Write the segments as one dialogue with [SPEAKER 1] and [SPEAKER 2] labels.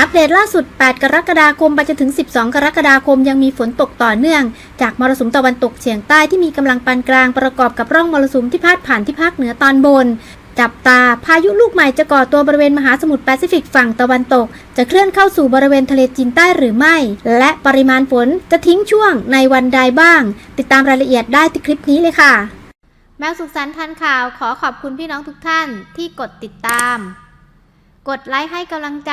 [SPEAKER 1] อัปเดตล่าสุด 8 กรกฎาคมไปจนถึง 12 กรกฎาคมยังมีฝนตกต่อเนื่อง จากมรสุมตะวันตกเฉียงใต้ที่มีกำลังปานกลางประกอบกับร่องมรสุมที่พาดผ่านที่ภาคเหนือตอนบน จับตาพายุลูกใหม่จะก่อตัวบริเวณมหาสมุทรแปซิฟิกฝั่งตะวันตก จะเคลื่อนเข้าสู่บริเวณทะเลจีนใต้หรือไม่ และปริมาณฝนจะทิ้งช่วงในวันใดบ้าง ติดตามรายละเอียดได้ที่คลิปนี้เลยค่ะ แมวสุขสันต์ทันข่าวขอขอบคุณพี่น้องทุกท่านที่กดติดตาม กดไลค์ให้กำลังใจ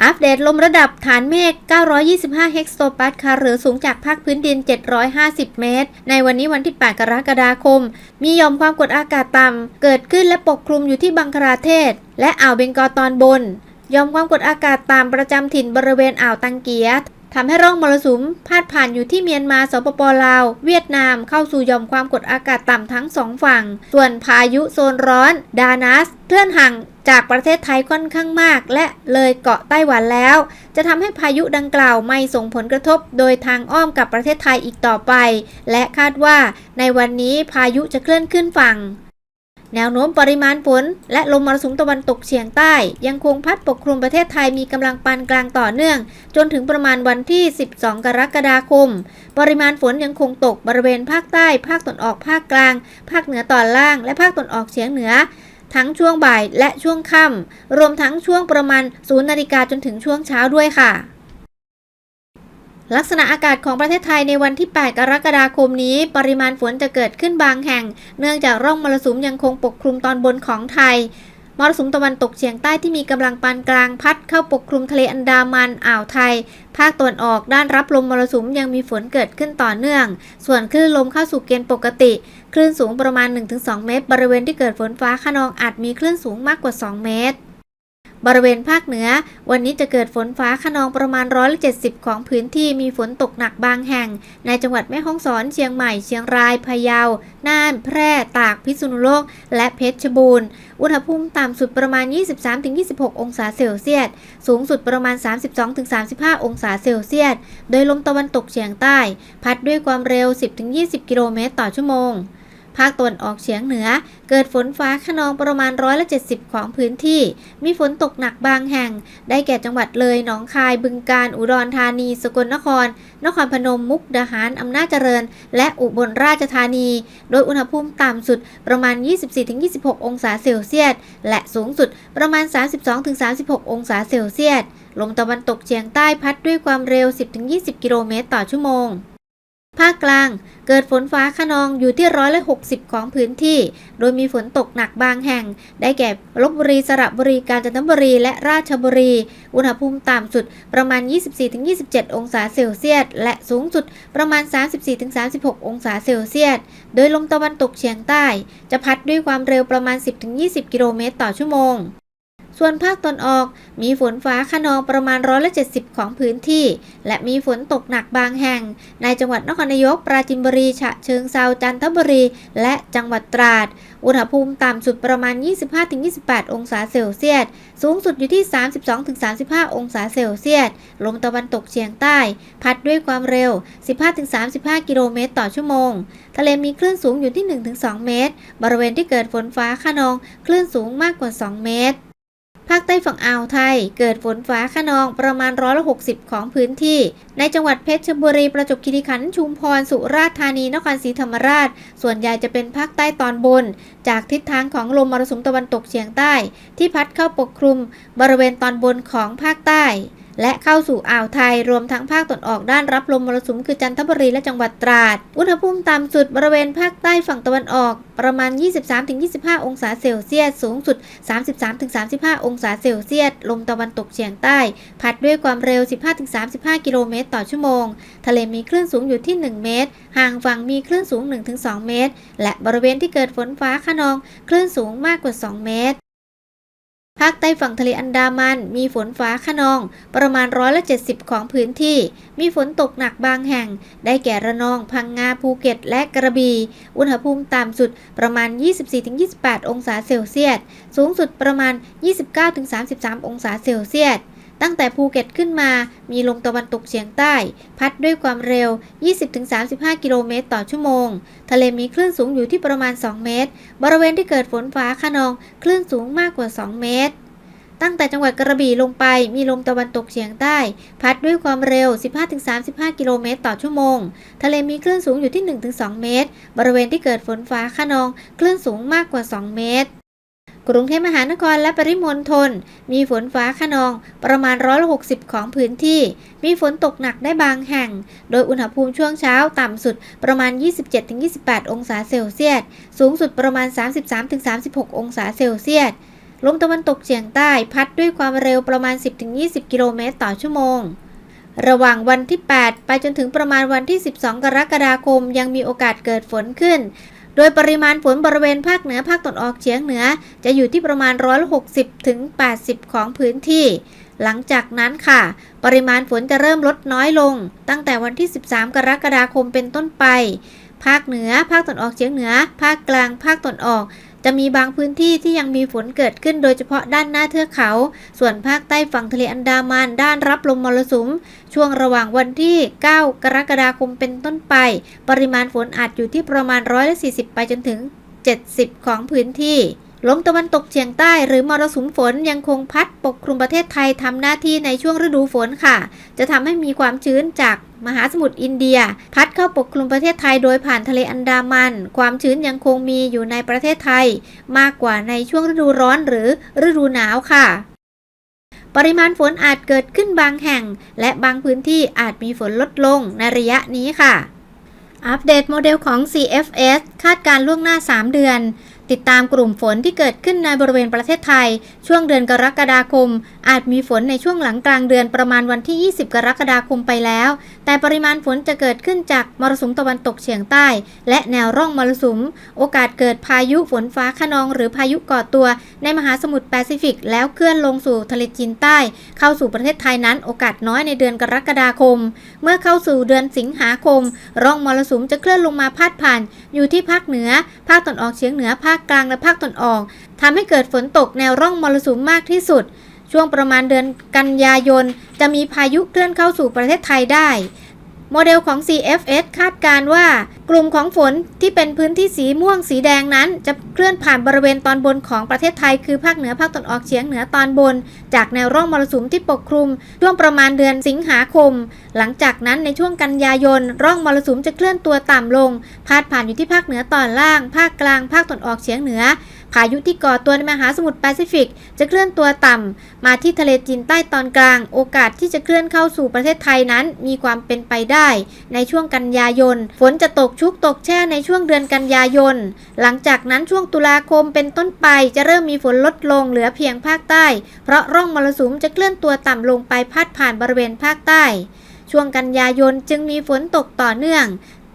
[SPEAKER 1] อัปเดตลมระดับฐานเมฆ 925 เฮกโตปัสคาหรือสูงจากภาคพื้นดิน 750 เมตร ในวันนี้วันที่ 8 กรกฎาคม มียอมความกดอากาศต่ำ เกิดขึ้นและปกคลุมอยู่ที่บังคลาเทศ และอ่าวเบงกอลตอนบน ยอมความกดอากาศต่ำประจำถิ่นบริเวณอ่าวตังเกีย ทำให้ร่องมรสุมพาดผ่านอยู่ที่เมียนมาสปปลาว เวียดนามเข้าสู่ยอมความกดอากาศต่ำทั้งสองฝั่ง ส่วนพายุโซนร้อน ดานัสเคลื่อนห่างจากประเทศไทยค่อนข้างมาก และเลยเกาะไต้หวันแล้ว จะทำให้พายุดังกล่าวไม่ส่งผลกระทบ โดยทางอ้อมกับประเทศไทยอีกต่อไป และคาดว่าในวันนี้พายุจะเคลื่อนขึ้นฝั่ง แนวโน้มปริมาณฝนและลมมรสุมตะวันตกเฉียงใต้ ยังคงพัดปกคลุมประเทศไทยมีกำลังปานกลางต่อเนื่อง จนถึงประมาณวันที่ 12 กรกฎาคม ปริมาณฝนยังคงตกบริเวณภาคใต้ ภาคตะวันออกภาคกลาง ภาคเหนือตอนล่าง และภาคตะวันออกเฉียงเหนือ ทั้งช่วงบ่ายและช่วงค่ำรวมทั้งช่วงประมาณ0นาฬิกาจนถึงช่วงเช้าด้วยค่ะ ลักษณะอากาศของประเทศไทยในวันที่ 8 กรกฎาคมนี้ ปริมาณฝนจะเกิดขึ้นบางแห่ง เนื่องจากร่องมรสุมยังคงปกคลุมตอนบนของไทย มรสุมตะวันตกเฉียงใต้ที่มีกำลังปานกลางพัดเข้าปกคลุมทะเลอันดามันอ่าวไทย ภาคตะวันออกด้านรับลมมรสุมยังมีฝนเกิดขึ้นต่อเนื่อง ส่วนคลื่นลมเข้าสู่เกณฑ์ปกติ คลื่นสูงประมาณ 1-2 เมตร บริเวณที่เกิดฝนฟ้าขนองอาจมีคลื่นสูงมากกว่า 2 เมตร บริเวณภาคเหนือ วันนี้จะเกิดฝนฟ้าขนองประมาณร้อยละ70ของพื้นที่มีฝนตกหนักบางแห่ง ในจังหวัดแม่ฮ่องสอนเชียงใหม่เชียงรายพะเยา น่าน แพร่ ตาก พิษณุโลก และเพชรบูรณ์ อุณหภูมิต่ำสุดประมาณ 23-26 องศาเซลเซียส สูงสุดประมาณ 32-35 องศาเซลเซียส โดยลมตะวันตกเฉียงใต้ พัดด้วยความเร็ว 10-20 กิโลเมตรต่อชั่วโมง ภาคตะวันออกเฉียงเหนือ เกิดฝนฟ้าขนองประมาณร้อยละ70 ของพื้นที่ มีฝนตกหนักบางแห่ง ได้แก่จังหวัดเลย หนองคาย บึงกาฬ อุดรธานี สกลนคร นครพนม มุกดาหาร อำนาจเจริญ และอุบลราชธานี โดยอุณหภูมิต่ำสุดประมาณ 24-26 องศาเซลเซียส และสูงสุดประมาณ 32-36 องศาเซลเซียส ลมตะวันตกเฉียงใต้พัดด้วยความเร็ว 10-20 กิโลเมตรต่อชั่วโมง ภาคกลางเกิดฝนฟ้าขนองอยู่ที่ร้อยละ60 ของพื้นที่ โดยมีฝนตกหนักบางแห่ง ได้แก่ลบบุรีสระบุรีกาญจนบุรีและราชบุรี อุณหภูมิต่ำสุดประมาณ 24-27 องศาเซลเซียส และสูงสุดประมาณ 34-36 องศาเซลเซียส โดยลมตะวันตกเฉียงใต้ จะพัดด้วยความเร็วประมาณ 10-20 กิโลเมตรต่อชั่วโมง ส่วนภาคตอนออกมีฝนฟ้าขนองประมาณร้อยละ70 ของพื้นที่ และมีฝนตกหนักบางแห่ง ในจังหวัดนครนายก ปราจินบุรี ฉะเชิงเซาจันทบุรี และจังหวัดตราด อุณหภูมิต่ำสุดประมาณ 25-28 องศาเซลเซียส สูงสุดอยู่ที่ 32-35 องศาเซลเซียส ลมตะวันตกเฉียงใต้ พัดด้วยความเร็ว 15-35 กิโลเมตรต่อชั่วโมง ทะเลมีคลื่นสูงอยู่ที่ 1-2 เมตร บริเวณที่เกิดฝนฟ้าขนอง คลื่นสูงมากกว่า 2 เมตร ภาคใต้ฝั่งอ่าวไทย เกิดฝนฟ้าขนองประมาณร้อยละหกสิบของพื้นที่ ในจังหวัดเพชรบุรีประจวบคีรีขันธ์ชุมพรสุราษฎร์ธานีนครศรีธรรมราช ส่วนใหญ่จะเป็นภาคใต้ตอนบน จากทิศทางของลมมรสุมตะวันตกเฉียงใต้ ที่พัดเข้าปกคลุม บริเวณตอนบนของภาคใต้ และเข้าสู่อ่าวไทยรวมทั้งภาคตะวันออกด้านรับลมมรสุมคือจันทบุรีและจังหวัดตราด อุณหภูมิต่ำสุดบริเวณภาคใต้ฝั่งตะวันออกประมาณ 23-25 องศาเซลเซียส สูงสุด 33-35 องศาเซลเซียส ลมตะวันตกเฉียงใต้ พัดด้วยความเร็ว 15-35 กิโลเมตรต่อชั่วโมง ทะเลมีคลื่นสูงอยู่ที่ 1 เมตร ห่างฝั่งมีคลื่นสูง 1-2 เมตร และบริเวณที่เกิดฝนฟ้าขนอง คลื่นสูงมากกว่า 2 เมตร ภาคใต้ฝั่งทะเลอันดามัน มีฝนฟ้าขนอง ประมาณร้อยละ70 ของพื้นที่ มีฝนตกหนักบางแห่ง ได้แก่ระนอง พังงา ภูเก็ต และกระบี่ อุณหภูมิต่ำสุดประมาณ 24-28 องศาเซลเซียส สูงสุดประมาณ 29-33 องศาเซลเซียส ตั้งแต่ภูเก็ตขึ้นมา มีลมตะวันตกเฉียงใต้ พัดด้วยความเร็ว 20-35 กิโลเมตรต่อชั่วโมง ทะเลมีคลื่นสูงอยู่ที่ประมาณ 2 เมตร บริเวณที่เกิดฝนฟ้าขนอง คลื่นสูงมากกว่า 2 เมตร ตั้งแต่จังหวัดกระบี่ลงไป มีลมตะวันตกเฉียงใต้ พัดด้วยความเร็ว 15-35 กิโลเมตรต่อชั่วโมง ทะเลมีคลื่นสูงอยู่ที่ 1-2 เมตร บริเวณที่เกิดฝนฟ้าขนอง คลื่นสูงมากกว่า 2 เมตร กรุงเทพมหานครและปริมณฑลมีฝนฟ้าขนองประมาณร้อยละ60 ของพื้นที่ มีฝนตกหนักได้บางแห่ง โดยอุณหภูมิช่วงเช้าต่ำสุดประมาณ 27-28 องศาเซลเซียส สูงสุดประมาณ 33-36 องศาเซลเซียส ลมตะวันตกเฉียงใต้พัดด้วยความเร็วประมาณ 10-20 กิโลเมตรต่อชั่วโมงระหว่างวันที่ 8 ไปจนถึงประมาณวันที่ 12 กรกฎาคม ยังมีโอกาสเกิดฝนขึ้น โดยปริมาณฝนบริเวณภาคเหนือภาคตะวันออกเฉียงเหนือ จะอยู่ที่ประมาณ160ถึง80ของพื้นที่ หลังจากนั้นค่ะ ปริมาณฝนจะเริ่มลดน้อยลง ตั้งแต่วันที่ 13 กรกฎาคมเป็นต้นไป ภาคเหนือ ภาคตะวันออกเฉียงเหนือ ภาคกลาง ภาคตะวันออก จะมีบางพื้นที่ที่ยังมีฝนเกิดขึ้นโดยเฉพาะด้านหน้าเทือกเขา ส่วนภาคใต้ฝั่งทะเลอันดามันด้านรับลมมรสุม ช่วงระหว่างวันที่ 9 กรกฎาคมเป็นต้นไป ปริมาณฝนอาจอยู่ที่ประมาณ140 ไปจนถึง 70 ของพื้นที่ ลมตะวันตกเฉียงใต้หรือมรสุมฝนยังคงพัดปกคลุมประเทศไทยทำหน้าที่ในช่วงฤดูฝนค่ะ จะทำให้มีความชื้นจากมหาสมุทรอินเดีย พัดเข้าปกคลุมประเทศไทยโดยผ่านทะเลอันดามัน ความชื้นยังคงมีอยู่ในประเทศไทย มากกว่าในช่วงฤดูร้อนหรือฤดูหนาวค่ะ ปริมาณฝนอาจเกิดขึ้นบางแห่ง และบางพื้นที่อาจมีฝนลดลงในระยะนี้ค่ะ อัปเดตโมเดลของ CFS คาดการล่วงหน้า 3 เดือน ติดตามกลุ่มฝนที่เกิดขึ้นในบริเวณประเทศไทย ช่วงเดือนกรกฎาคม อาจมีฝนในช่วงหลังกลางเดือนประมาณวันที่ 20 กรกฎาคมไปแล้วแต่ปริมาณฝนจะเกิดขึ้นจากมรสุมตะวันตกเฉียงใต้ และแนวร่องมรสุม โอกาสเกิดพายุฝนฟ้าขนอง หรือพายุก่อตัว ในมหาสมุทรแปซิฟิก แล้วเคลื่อนลงสู่ทะเลจีนใต้ เข้าสู่ประเทศไทยนั้น โอกาสน้อยในเดือนกรกฎาคม เมื่อเข้าสู่เดือนสิงหาคม ร่องมรสุมจะเคลื่อนลงมาพาดผ่าน อยู่ที่ภาคเหนือ ภาคตะวันออกเฉียงเหนือภาคกลางและภาคตะวันออกทำให้เกิดฝนตกแนวร่องมรสุมมากที่สุด ช่วงประมาณเดือนกันยายน จะมีพายุเคลื่อนเข้าสู่ประเทศไทยได้ โมเดลของ CFS คาดการว่ากลุ่มของฝนที่เป็นพื้นที่สีม่วงสีแดงนั้น จะเคลื่อนผ่านบริเวณตอนบนของประเทศไทย คือภาคเหนือภาคตะวันออกเฉียงเหนือตอนบน จากแนวร่องมรสุมที่ปกคลุม ช่วงประมาณเดือนสิงหาคม หลังจากนั้นในช่วงกันยายน ร่องมรสุมจะเคลื่อนตัวต่ำลง พาดผ่านอยู่ที่ภาคเหนือตอนล่าง ภาคกลาง ภาคตะวันออกเฉียงเหนือ พายุที่ก่อตัวในมหาสมุทรแปซิฟิก จะเคลื่อนตัวต่ำ มาที่ทะเลจีนใต้ตอนกลาง โอกาสที่จะเคลื่อนเข้าสู่ประเทศไทยนั้น มีความเป็นไปได้ ในช่วงกันยายน ฝนจะตกชุกตกแช่ในช่วงเดือนกันยายน หลังจากนั้นช่วงตุลาคมเป็นต้นไปจะเริ่มมีฝนลดลงเหลือเพียงภาคใต้ เพราะร่องมรสุมจะเคลื่อนตัวต่ำลงไปพาดผ่านบริเวณภาคใต้ ช่วงกันยายนจึงมีฝนตกต่อเนื่อง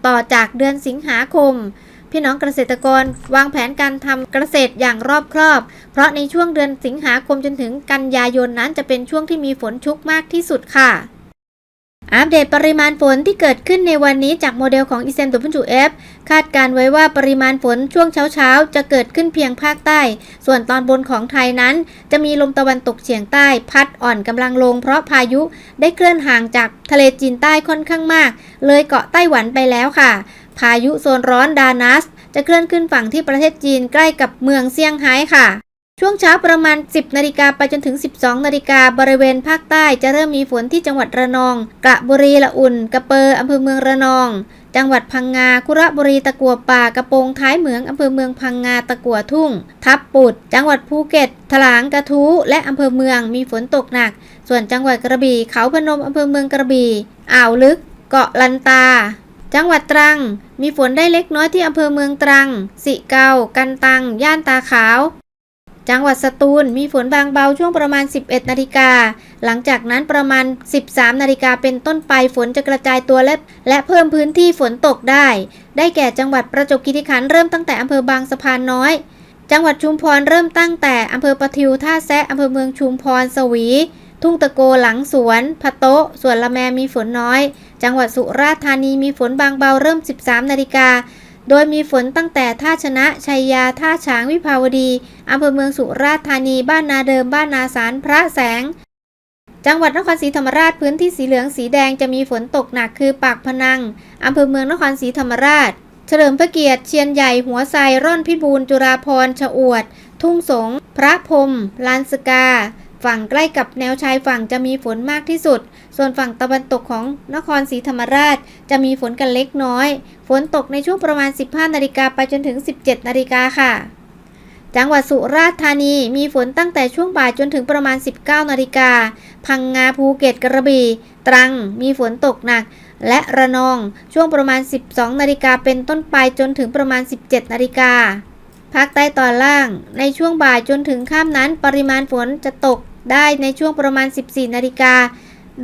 [SPEAKER 1] ต่อจากเดือนสิงหาคม พี่น้องเกษตรกรวางแผนการทำเกษตรอย่างรอบครอบ เพราะในช่วงเดือนสิงหาคมจนถึงกันยายนนั้นจะเป็นช่วงที่มีฝนชุกมากที่สุดค่ะอัปเดตปริมาณฝนที่เกิดขึ้นในวันนี้จากโมเดลของ i s m w f คาดการไว้ว่าปริมาณฝนช่วงเช้าๆ จะเกิดขึ้นเพียงภาคใต้ ส่วนตอนบนของไทยนั้น จะมีลมตะวันตกเฉียงใต้ พัดอ่อนกำลังลงเพราะพายุได้เคลื่อนห่างจากทะเลจีนใต้ค่อนข้างมาก เลยเกาะไต้หวันไปแล้วค่ะ พายุโซนร้อนดานัส จะเคลื่อนขึ้นฝั่งที่ประเทศจีนใกล้กับเมืองเซี่ยงไฮ้ค่ะ ช่วงเช้าประมาณ 10นาฬิกาไปจนถึง 12นาฬิกาบริเวณภาคใต้จะเริ่มมีฝนที่จังหวัดระนอง กระบุรีละอุ่น กระเปอร์อำเภอเมืองระนอง จังหวัดพังงาคุระบุรีตะกัวป่ากระโปงท้ายเหมืองอำเภอเมืองพังงาตะกัวทุ่ง ทับปุด จังหวัดภูเก็ตถลางกระทู้และอำเภอเมืองมีฝนตกหนัก ส่วนจังหวัดกระบี่เขาพนมอำเภอเมืองกระบี่อ่าวลึก เกาะลันตา จังหวัดตรัง มีฝนได้เล็กน้อยที่อำเภอเมืองตรัง สิเกา กันตัง ย่านตาขาว จังหวัดสตูล มีฝนบางเบาช่วงประมาณ 11 นาฬิกา หลังจากนั้นประมาณ 13 นาฬิกาเป็นต้นไปฝนจะกระจายตัวและและเพิ่มพื้นที่ฝนตกได้ ได้แก่จังหวัดประจวบคีรีขันธ์เริ่มตั้งแต่อำเภอบางสะพานน้อย จังหวัดชุมพรเริ่มตั้งแต่อำเภอปะทิวท่าแซะอำเภอเมืองชุมพร สวี ทุ่งตะโกหลังสวนพะโตส่วนละแมมีฝนน้อย จังหวัดสุราษฎร์ธานีมีฝนบางเบาเริ่ม 13 นาฬิกา โดยมีฝนตั้งแต่ท่าชนะ ชัยยา ท่าฉาง วิภาวดี อำเภอเมืองสุราษฎร์ธานี บ้านนาเดิม บ้านนาสาร พระแสง จังหวัดนครศรีธรรมราช พื้นที่สีเหลือง สีแดง จะมีฝนตกหนักคือปากพนัง อำเภอเมืองนครศรีธรรมราช เฉลิมพระเกียรติ เชียนใหญ่ หัวไซร่อนพิบูล จุราพรณ์ชะอวด ทุ่งสง พระพรมลานสกา ฝั่งใกล้กับแนวชายฝั่งจะมีฝนมากที่สุด ส่วนฝั่งตะวันตกของนครศรีธรรมราช จะมีฝนกันเล็กน้อย ฝนตกในช่วงประมาณ 15 นาฬิกาไปจนถึง 17 นาฬิกาค่ะ จังหวัดสุราษฎร์ธานีมีฝนตั้งแต่ช่วงบ่ายจนถึงประมาณ 19 นาฬิกา พังงาภูเก็ตกระบี่ ตรัง มีฝนตกหนัก และระนองช่วงประมาณ 12 นาฬิกาเป็นต้นไปจนถึงประมาณ 17 นาฬิกาภาคใต้ตอนล่าง ในช่วงบ่ายจนถึงค่ำนั้นปริมาณฝนจะตก ได้ในช่วงประมาณ 14 นาฬิกา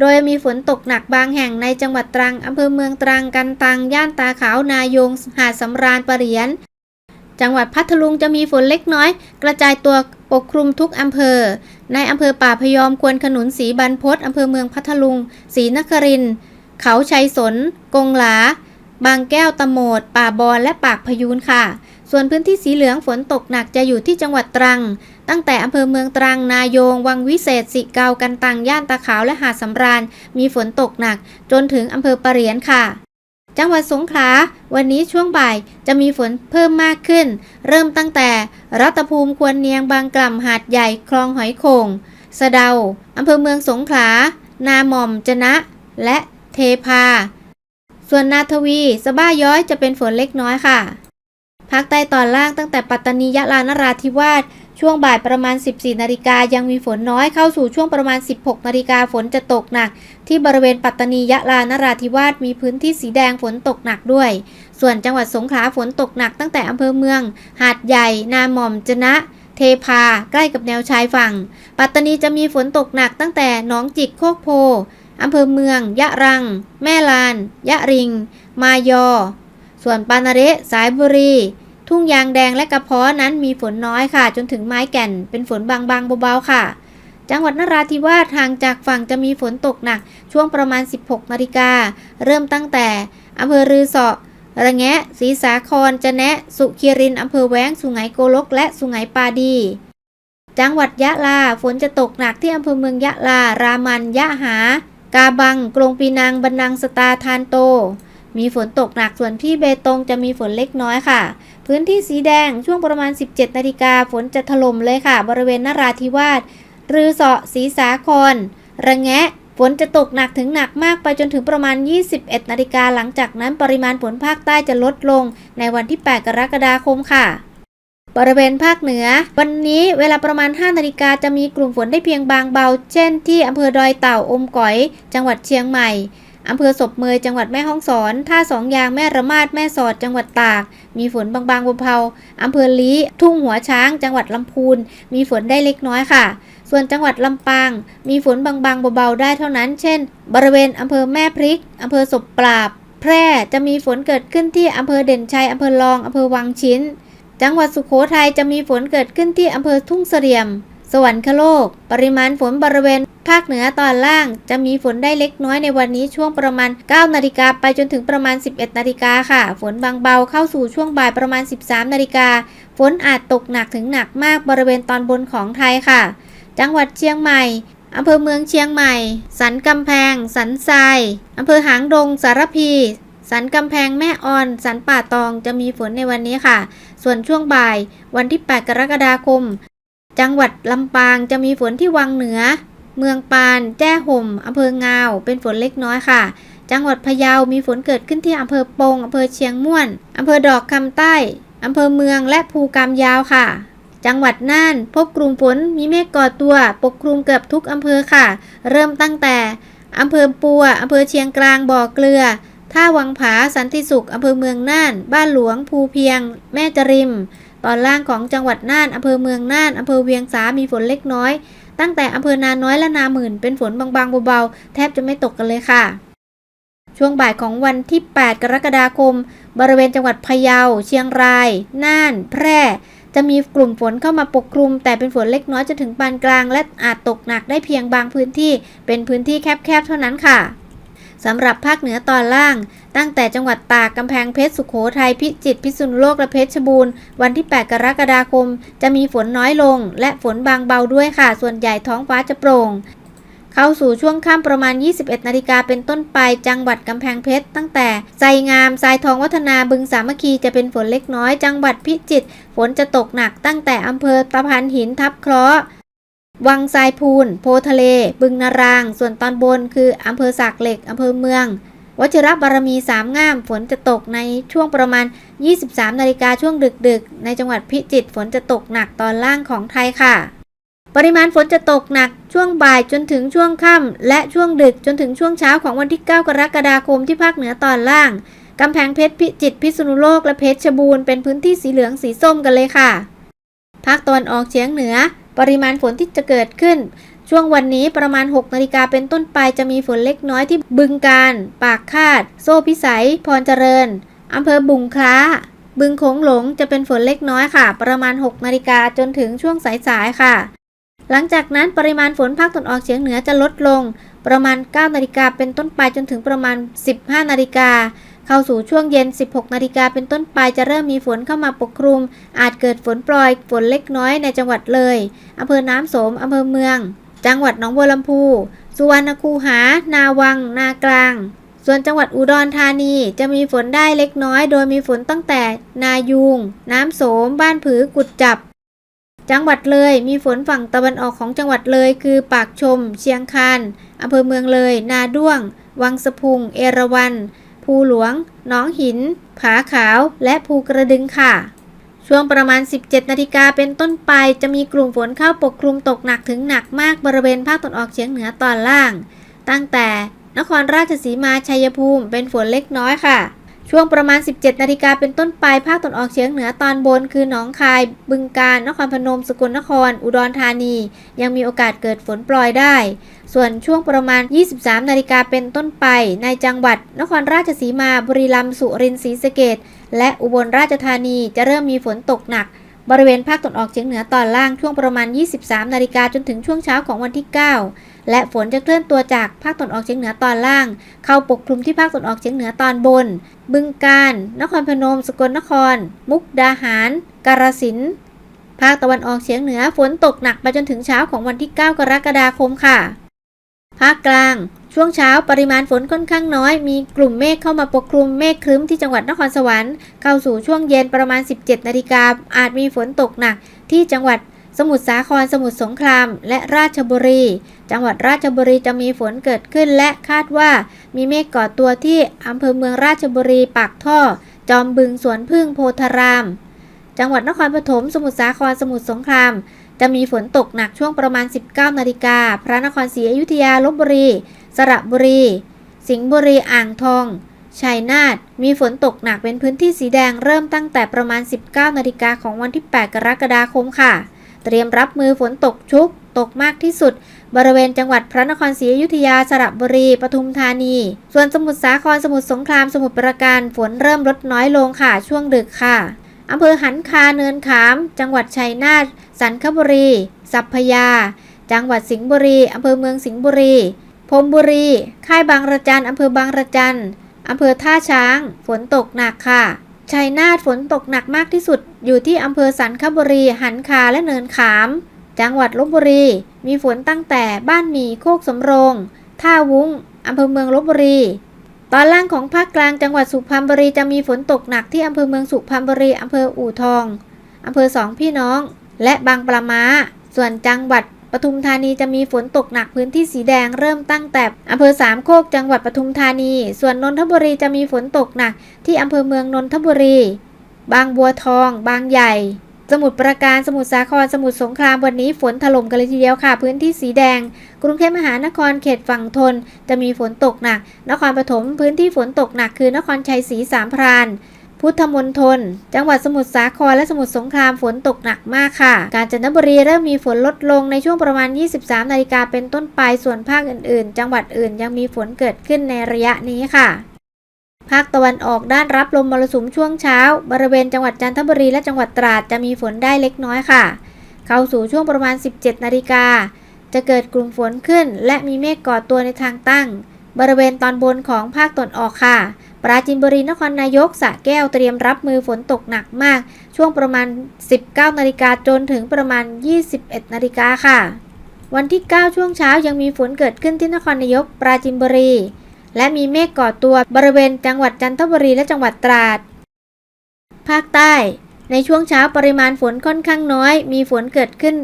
[SPEAKER 1] โดยมีฝนตกหนักบางแห่งในจังหวัดตรัง อำเภอเมืองตรัง กันตัง ย่านตาขาวนายง หาดสำราญปะเหรียน จังหวัดพัทลุงจะมีฝนเล็กน้อย กระจายตัวปกคลุมทุกอำเภอ ในอำเภอป่าพยอม ควนขนุนศรีบรรพตอำเภอเมืองพัทลุงศรีนคริน เขาชัยสน กงหลา บางแก้วตะโมด ป่าบอน และปากพยูนค่ะ ส่วนพื้นที่สีเหลืองฝนตกหนักจะอยู่ที่จังหวัดตรัง ตั้งแต่อำเภอเมืองตรัง นายง วังวิเศษ สิเกากันตัง ย่านตาขาวและหาดสำราญ มีฝนตกหนัก จนถึงอำเภอปะเหรียนค่ะ จังหวัดสงขลา วันนี้ช่วงบ่ายจะมีฝนเพิ่มมากขึ้น เริ่มตั้งแต่ รัตภูมิควรเนียงบางกล่ำหาดใหญ่คลองหอยโขงสะเดาอำเภอเมืองสงขลา นาหม่อมจนะ และเทพา ส่วนนาทวี สบ้าย้อยจะเป็นฝนเล็กน้อยค่ะ ภาคใต้ตอนล่างตั้งแต่ปัตตานียะลานราธิวาสช่วงบ่ายประมาณ 14 นาฬิกายังมีฝนน้อยเข้าสู่ช่วงประมาณ 16 นาฬิกาฝนจะตกหนัก ที่บริเวณปัตตานียะลานราธิวาสมีพื้นที่สีแดงฝนตกหนักด้วย ส่วนจังหวัดสงขลาฝนตกหนักตั้งแต่อำเภอเมือง หาดใหญ่ นาหม่อมจนะ เทพา ใกล้กับแนวชายฝั่ง ปัตตานีจะมีฝนตกหนักตั้งแต่หนองจิกโคกโพอำเภอเมือง ยะรัง แม่ลาน ยะริง มายอ ส่วนปานาเระสายบุรี ทุ่งยางแดงและกระเพาะนั้นมีฝนน้อยค่ะ จนถึงไม้แก่น เป็นฝนบางๆเบาๆค่ะ จังหวัดนราธิวาสห่างจากฝั่งจะมีฝนตกหนัก ช่วงประมาณ 16 นาฬิกา เริ่มตั้งแต่อำเภอรือเสาะระแงะศรีสาครจะแนะ สุขีรินอำเภอแว้ง สุไหงโกลก และสุไหงปาดี จังหวัดยะลา ฝนจะตกหนักที่อำเภอเมืองยะลา รามัน ยะหา กาบัง กรงปีนังบันนังสตาทานโต มีฝนตกหนักส่วนที่เบตงจะมีฝนเล็กน้อยค่ะ พื้นที่สีแดงช่วงประมาณ 17 นาฬิกาฝนจะถล่มเลยค่ะ บริเวณนราธิวาสรือเสาะศรีสาคร ระแงะฝนจะตกหนักถึงหนักมากไปจนถึงประมาณ 21 นาฬิกาหลังจากนั้นปริมาณฝนภาคใต้จะลดลงในวันที่ 8 กรกฎาคมค่ะ บริเวณภาคเหนือ วันนี้เวลาประมาณ 5 นาฬิกาจะมีกลุ่มฝนได้เพียงบางเบา เช่นที่อำเภอดอยเต่าอมก๋อย จังหวัดเชียงใหม่ อำเภอศพเมยจังหวัดแม่ฮ่องสอน ท่าสองยางแม่ระมาดแม่สอดจังหวัดตาก มีฝนบางๆเบาๆอำเภอลี้ทุ่งหัวช้าง จังหวัดลำพูน มีฝนได้เล็กน้อยค่ะ ส่วนจังหวัดลำปาง มีฝนบางๆเบาๆได้เท่านั้น เช่น บริเวณอำเภอแม่พริกอำเภอศพปราบ แพร่จะมีฝนเกิดขึ้นที่อำเภอเด่นชัยอำเภอรองอำเภอวังชิ้น จังหวัดสุโขทัยจะมีฝนเกิดขึ้นที่อำเภอทุ่งเสลี่ยม สวรรคโลก ปริมาณฝนบริเวณ ภาคเหนือตอนล่าง จะมีฝนได้เล็กน้อยในวันนี้ช่วงประมาณ 9 นาฬิกาไปจนถึงประมาณ 11 นาฬิกาค่ะ ฝนบางเบาเข้าสู่ช่วงบ่ายประมาณ 13 นาฬิกา ฝนอาจตกหนักถึงหนักมากบริเวณตอนบนของไทยค่ะ จังหวัดเชียงใหม่อำเภอเมืองเชียงใหม่ สันกำแพง สันทรายอำเภอหางดง สารพี สันกำแพงแม่ออน สันป่าตองจะมีฝนในวันนี้ค่ะ ส่วนช่วงบ่าย วันที่ 8 กรกฎาคม จังหวัดลำปางจะมีฝนที่วังเหนือ เมืองปาน แจ้ห่มอำเภองาว เป็นฝนเล็กน้อยค่ะ จังหวัดพะเยา มีฝนเกิดขึ้นที่อำเภอปงอำเภอเชียงม่วน อำเภอดอกคำใต้ อำเภอเมืองและภูกามยาวค่ะ จังหวัดน่าน พบกลุ่มฝน มีเมฆก่อตัว ปกคลุมเกือบทุกอำเภอค่ะ เริ่มตั้งแต่อำเภอปัวอำเภอเชียงกลางบ่อเกลือ ท่าวังผาสันติสุขอำเภอเมืองน่าน บ้านหลวง ภูเพียง แม่จริม ตอนล่างของจังหวัดน่านอำเภอเมืองน่านอำเภอเวียงสามีฝนเล็กน้อย ตั้งแต่อำเภอนาน้อยและนาหมื่น เป็นฝนบางๆเบาๆ แทบจะไม่ตกกันเลยค่ะ ช่วงบ่ายของวันที่ 8 กรกฎาคม บริเวณจังหวัดพะเยา เชียงราย น่าน แพร่ จะมีกลุ่มฝนเข้ามาปกคลุม แต่เป็นฝนเล็กน้อยจนถึงปานกลาง และอาจตกหนักได้เพียงบางพื้นที่ เป็นพื้นที่แคบๆเท่านั้นค่ะ สำหรับภาคเหนือตอนล่าง ตั้งแต่จังหวัดตากกำแพงเพชรสุขโขทัยพิจิตรพิษณุโลกและเพชรบูรณ์วันที่ 8 กรกฎาคม จะมีฝนน้อยลง และฝนบางเบาด้วยค่ะ ส่วนใหญ่ท้องฟ้าจะโปร่งเข้าสู่ช่วงค่ำประมาณ 21 นาฬิกาเป็นต้นไป จังหวัดกำแพงเพชรตั้งแต่ไซงามทรายทองวัฒนาบึงสามัคคีจะเป็นฝนเล็กน้อย จังหวัดพิจิตรฝนจะตกหนักตั้งแต่อำเภอตะพานหินทับเคราะห์ วังทรายพูน โพทะเล บึงนาราง ส่วนตอนบนคืออำเภอสากเหล็กอำเภอเมือง วชิรบารมีสามง่าม ฝนจะตกในช่วงประมาณ 23 นาฬิกาช่วงดึกๆ ในจังหวัดพิจิตรฝนจะตกหนักตอนล่างของไทยค่ะ ปริมาณฝนจะตกหนักช่วงบ่ายจนถึงช่วงค่ำและช่วงดึกจนถึงช่วงเช้าของวันที่ 9 กรกฎาคมที่ภาคเหนือตอนล่างกำแพงเพชรพิจิตรพิษณุโลกและเพชรบูรณ์เป็นพื้นที่สีเหลืองสีส้มกันเลยค่ะ ภาคตะวันออกเฉียงเหนือ ปริมาณฝนที่จะเกิดขึ้น ช่วงวันนี้ประมาณ 6 นาฬิกาเป็นต้นไปจะมีฝนเล็กน้อยที่บึงการ ปากคาด โซ่พิสัย พรเจริญอำเภอบุงคล้า บึงโขงหลงจะเป็นฝนเล็กน้อยค่ะ ประมาณ 6 นาฬิกาจนถึงช่วงสายๆค่ะ หลังจากนั้นปริมาณฝนภาคตะวันออกเฉียงเหนือจะลดลง ประมาณ 9 นาฬิกาเป็นต้นไปจนถึงประมาณ 15 นาฬิกา เข้าสู่ช่วงเย็น 16 นาฬิกาเป็นต้นไปจะเริ่มมีฝนเข้ามาปกคลุม อาจเกิดฝนโปรยฝนเล็กน้อยในจังหวัดเลย อำเภอน้ำโสม อำเภอเมือง จังหวัดหนองบัวลำพู สุวรรณคูหา นาวัง นากลาง ส่วนจังหวัดอุดรธานีจะมีฝนได้เล็กน้อย โดยมีฝนตั้งแต่ นายูงน้ำโสม บ้านผือ กุดจับ จังหวัดเลย มีฝนฝั่งตะวันออกของจังหวัดเลย คือปากชม เชียงคานอำเภอเมืองเลย นาด้วง วังสะพุง เอราวัณ ภูหลวงหนองหิน ผาขาว และภูกระดึงค่ะ ช่วงประมาณ 17 นาฬิกาเป็นต้นไป จะมีกลุ่มฝนเข้าปกคลุมตกหนักถึงหนักมากบริเวณภาคตะวันออกเฉียงเหนือตอนล่าง ตั้งแต่นครราชสีมาชัยภูมิ เป็นฝนเล็กน้อยค่ะ ช่วงประมาณ 17 นาฬิกาเป็นต้นไปภาคตะวันออกเฉียงเหนือตอนบน คือหนองคาย บึงกาฬ นครพนม สกลนคร อุดรธานี ยังมีโอกาสเกิดฝนโปรยได้ ส่วนช่วงประมาณ 23 นาฬิกาเป็นต้นไป ในจังหวัด นครราชสีมา บุรีรัมย์ สุรินทร์ ศรีสะเกษและอุบลราชธานีจะเริ่มมีฝนตกหนัก บริเวณภาคตะวันออกเฉียงเหนือตอนล่างช่วงประมาณ 23 นาฬิกาจนถึงช่วงเช้าของวันที่ 9 และฝนจะเคลื่อนตัวจากภาคตะวันออกเฉียงเหนือตอนล่าง เข้าปกคลุมที่ภาคตะวันออกเฉียงเหนือตอนบน บึงกาฬ นครพนม สกลนคร มุกดาหาร กาฬสินธุ์ ภาคตะวันออกเฉียงเหนือฝนตกหนักไปจนถึงเช้าของวันที่ 9 กรกฎาคมค่ะ ภาคกลาง ช่วงเช้าปริมาณฝนค่อนข้างน้อย มีกลุ่มเมฆเข้ามาปกคลุมเมฆครึ้มที่จังหวัดนครสวรรค์เข้าสู่ช่วงเย็นประมาณ 17 นาฬิกาอาจมีฝนตกหนัก ที่จังหวัดสมุทรสาครสมุทรสงคราม และราชบุรี จังหวัดราชบุรีจะมีฝนเกิดขึ้น และคาดว่ามีเมฆก่อตัวที่อำเภอเมืองราชบุรีปากท่อ จอมบึงสวนพึ่งโพธาราม จังหวัดนครปฐมสมุทรสาครสมุทรสงคราม จะมีฝนตกหนักช่วงประมาณ 19 นาฬิกา พระนครศรีอยุธยา ลบบุรี สระบุรี สิงห์บุรี อ่างทอง ชัยนาท มีฝนตกหนักเป็นพื้นที่สีแดงเริ่มตั้งแต่ประมาณ 19 นาฬิกาของวันที่ 8 กรกฎาคมค่ะ เตรียมรับมือฝนตกชุก ตกมากที่สุด บริเวณจังหวัดพระนครศรีอยุธยา สระบุรี ปทุมธานี ส่วนสมุทรสาคร สมุทรสงคราม สมุทรปราการ ฝนเริ่มลดน้อยลงค่ะ ช่วงดึกค่ะอำเภอหันคาเนินขาม จังหวัดชัยนาท สันคบุรี สัพพยา จังหวัดสิงห์บุรี อำเภอเมืองสิงห์บุรีพรมบุรี ค่ายบางระจัน อำเภอบางระจัน อำเภอท่าช้าง ฝนตกหนักค่ะ ชัยนาทฝนตกหนักมากที่สุด อยู่ที่อำเภอสันคบุรี หันคาและเนินขาม จังหวัดลบบุรี มีฝนตั้งแต่บ้านหมีโคกสำโรง ท่าวุ้ง อำเภอเมืองลบบุรี ตอนล่างของภาคกลางจังหวัดสุพรรณบุรีจะมีฝนตกหนักที่อำเภอเมืองสุพรรณบุรี อำเภออู่ทอง อำเภอสองพี่น้อง และบางปลามาส่วนจังหวัดปทุมธานีจะมีฝนตกหนักพื้นที่สีแดงเริ่มตั้งแต่อำเภอสามโคกจังหวัดปทุมธานี ส่วนนนทบุรีจะมีฝนตกหนัก ที่อำเภอเมืองนนทบุรี บางบัวทอง บางใหญ่ สมุทรปราการสมุทรสาครสมุทรสงครามวันนี้ฝนถล่มกันเลยทีเดียวค่ะ พื้นที่สีแดง กรุงเทพมหานครเขตฝั่งทน จะมีฝนตกหนัก นครปฐมพื้นที่ฝนตกหนักคือนครชัยศรีสามพราน พุทธมณฑลจังหวัดสมุทรสาครและสมุทรสงครามฝนตกหนักมากค่ะ กาญจนบุรีเริ่มมีฝนลดลงในช่วงประมาณ 23 นาฬิกาเป็นต้นไป ส่วนภาคอื่น ๆ จังหวัดอื่นยังมีฝนเกิดขึ้นในระยะนี้ค่ะภาคตะวันออกด้านรับลมมรสุมช่วงเช้า บริเวณจังหวัดจันทบุรีและจังหวัดตราดจะมีฝนได้เล็กน้อยค่ะ เข้าสู่ช่วงประมาณ 17 นาฬิกา จะเกิดกลุ่มฝนขึ้น และมีเมฆก่อตัวในทางตั้ง บริเวณตอนบนของภาคตะวันออกค่ะ ปราจีนบุรีนครนายกสะแก้วเตรียมรับมือฝนตกหนักมาก ช่วงประมาณ 19 นาฬิกาจนถึงประมาณ 21 นาฬิกาค่ะ วันที่ 9 ช่วงเช้ายังมีฝนเกิดขึ้นที่นครนายก ปราจีนบุรี และมีเมฆก่อตัวบริเวณจังหวัดจันทบุรีและจังหวัดตราด ภาคใต้ ในช่วงเช้าปริมาณฝนค่อนข้างน้อย มีฝนเกิดขึ้น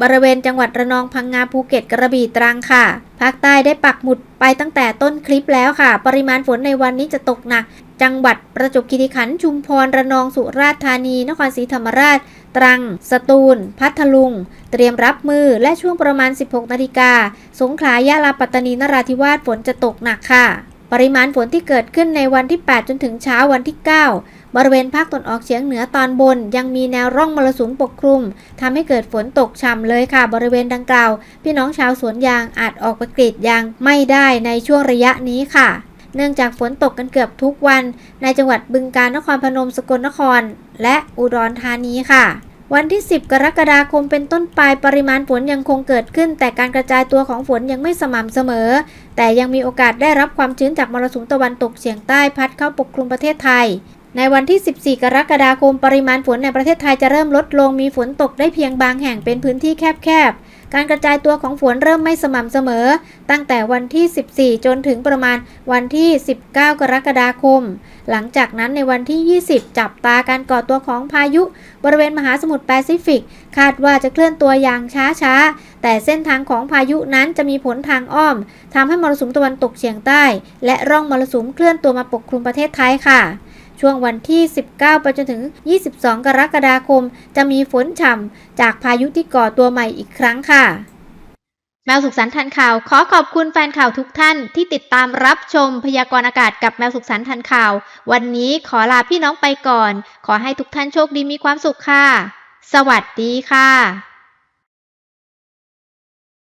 [SPEAKER 1] บริเวณจังหวัดระนองพังงาภูเก็ตกระบี่ตรังค่ะ ภาคใต้ได้ปักหมุดไปตั้งแต่ต้นคลิปแล้วค่ะ ปริมาณฝนในวันนี้จะตกหนัก จังหวัดประจวบคีรีขันธ์ชุมพรระนองสุราษฎร์ธานี นครศรีธรรมราช ตรัง สตูล พัทลุง เตรียมรับมือและช่วงประมาณ 16 นาฬิกาสงขลายะลาปัตตานีนราธิวาสฝนจะตกหนักค่ะ ปริมาณฝนที่เกิดขึ้นในวันที่ 8 จนถึงเช้าวันที่ 9 บริเวณภาคตะวันออกเฉียงเหนือตอนบน ยังมีแนวร่องมรสุมปกคลุมทำให้เกิดฝนตกช่ำเลยค่ะ บริเวณดังกล่าว พี่น้องชาวสวนยางอาจออกไปกรีดยางไม่ได้ในช่วงระยะนี้ค่ะ เนื่องจากฝนตกกันเกือบทุกวัน ในจังหวัดบึงกาฬนครพนมสกลนคร และอุดรธานีค่ะ วันที่ 10 กรกฎาคมเป็นต้นไปปริมาณฝนยังคงเกิดขึ้น แต่การกระจายตัวของฝนยังไม่สม่ำเสมอ แต่ยังมีโอกาสได้รับความชื้นจากมรสุมตะวันตกเฉียงใต้พัดเข้าปกคลุมประเทศไทย ในวันที่ 14 กรกฎาคมปริมาณฝนในประเทศไทยจะเริ่มลดลงมีฝนตกได้เพียงบางแห่งเป็นพื้นที่แคบๆ การกระจายตัวของฝนเริ่มไม่สม่ำเสมอ ตั้งแต่วันที่ 14 จนถึงประมาณวันที่ 19 กรกฎาคม หลังจากนั้นในวันที่ 20 จับตาการก่อตัวของพายุ บริเวณมหาสมุทรแปซิฟิก คาดว่าจะเคลื่อนตัวอย่างช้าๆ แต่เส้นทางของพายุนั้นจะมีผลทางอ้อมทำให้มรสุมตะวันตกเฉียงใต้ และร่องมรสุมเคลื่อนตัวมาปกคลุมประเทศไทยค่ะ ช่วงวันที่ 19 ไปจนถึง 22 กรกฎาคม จะมีฝนฉ่ำจากพายุที่ก่อตัวใหม่อีกครั้งค่ะ แมวสุขสันต์ทันข่าว ขอขอบคุณแฟนข่าวทุกท่านที่ติดตามรับชมพยากรณ์อากาศกับแมวสุขสันต์ทันข่าว วันนี้ขอลาพี่น้องไปก่อน ขอให้ทุกท่านโชคดีมีความสุขค่ะ สวัสดีค่ะ